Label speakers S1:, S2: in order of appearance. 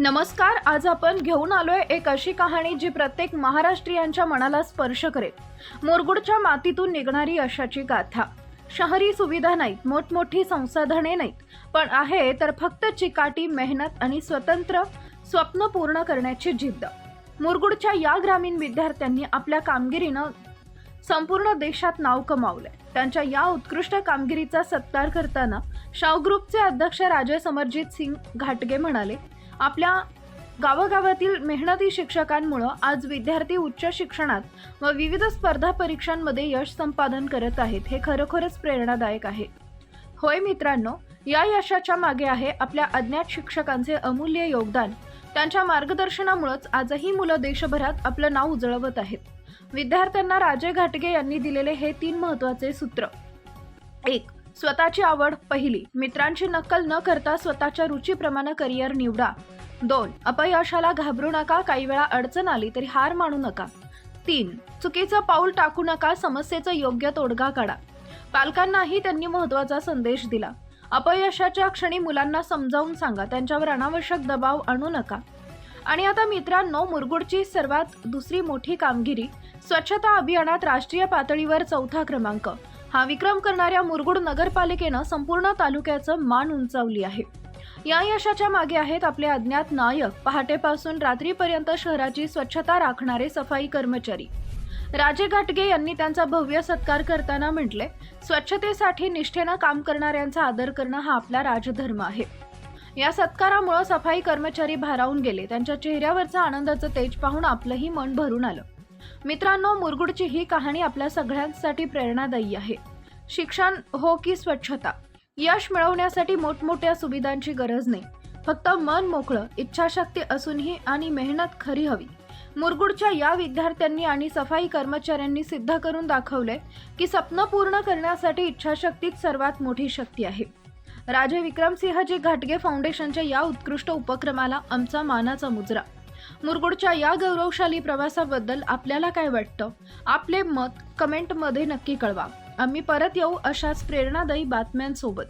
S1: नमस्कार आज आपण घेऊन आलोय एक अशी कहाणी जी प्रत्येक महाराष्ट्रीयांच्या मनाला स्पर्श करेल. मुरगुडच्या मातीतून निघणारी यशाची गाथा. शहरी सुविधा नाहीत मोठमोठी संसाधने नाहीत पण आहे तर फक्त चिकाटी मेहनत आणि स्वतंत्र स्वप्न पूर्ण करण्याची जिद्द. मुरगुडच्या या ग्रामीण विद्यार्थ्यांनी आपल्या कामगिरीनं संपूर्ण देशात नाव कमावलंय. त्यांच्या या उत्कृष्ट कामगिरीचा सत्कार करताना शाव ग्रुपचे अध्यक्ष राजे समरजित सिंग घाटगे म्हणाले आपल्या गावागावातील मेहनती शिक्षकांमुळं आज विद्यार्थी उच्च शिक्षणात व विविध स्पर्धा परीक्षांमध्ये यश संपादन करत आहेत हे खरोखरच प्रेरणादायक आहे. होय मित्रांनो या यशाच्या मागे आहे आपल्या अज्ञात शिक्षकांचे अमूल्य योगदान. त्यांच्या मार्गदर्शनामुळेच आजही मुलं देशभरात आपलं नाव उजळवत आहेत. विद्यार्थ्यांना राजे घाटगे यांनी दिलेले हे तीन महत्त्वाचे सूत्र. एक स्वतःची आवड पहिली. मित्रांची नक्कल न करता स्वतःच्या रुचीप्रमाणे करिअर निवडा. दोन. अपयशाला घाबरू नका. काही वेळा अडचण आली तरी हार मानू नका. तीन. चुकीचं पाऊल टाकू नका. समस्येचा योग्य तोडगा काढा. पालकांनाही त्यांनी महत्त्वाचा संदेश दिला. अपयशाच्या क्षणी मुलांना समजावून सांगा. त्यांच्यावर अनावश्यक दबाव आणू नका. आणि आता मित्रांनो मुरगुडची सर्वात दुसरी मोठी कामगिरी स्वच्छता अभियानात राष्ट्रीय पातळीवर चौथा क्रमांक. हा विक्रम करणाऱ्या मुरगुड नगरपालिकेनं संपूर्ण तालुक्याचं मान उंचावली आहे. या यशाच्या मागे आहेत आपले अज्ञात नायक पहाटेपासून रात्रीपर्यंत शहराची स्वच्छता राखणारे सफाई कर्मचारी. राजे घाटगे यांनी त्यांचा भव्य सत्कार करताना म्हटले स्वच्छतेसाठी निष्ठेनं काम करणाऱ्यांचा आदर करणं हा आपला राजधर्म आहे. या सत्कारामुळे सफाई कर्मचारी भारावून गेले. त्यांच्या चेहऱ्यावरचा आनंदाचं तेज पाहून आपलंही मन भरून आलं. मित्रांनो मुरगुडची ही कहाणी आपल्या सगळ्यांसाठी प्रेरणादायी आहे. शिक्षण हो की स्वच्छता? यश मिळवण्यासाठी मोठमोठ्या सुविधांची गरज नाही. फक्त मन मोकळं इच्छाशक्ती असूनही आणि मेहनत खरी हवी. मुरगुडच्या या विद्यार्थ्यांनी आणि सफाई कर्मचाऱ्यांनी सिद्ध करून दाखवले की स्वप्न पूर्ण करण्यासाठी इच्छाशक्तीच सर्वात मोठी शक्ती आहे. राजे विक्रमसिंहजी घाटगे फाउंडेशनच्या या उत्कृष्ट उपक्रमाला आमचा मानाचा मुजरा. मुरगुडच्या या गौरवशाली प्रवासाबद्दल आपल्याला काय वाटतं? आपले मत कमेंटमध्ये नक्की कळवा. आम्ही परत येऊ अशाच प्रेरणादायी बातम्यांसोबत.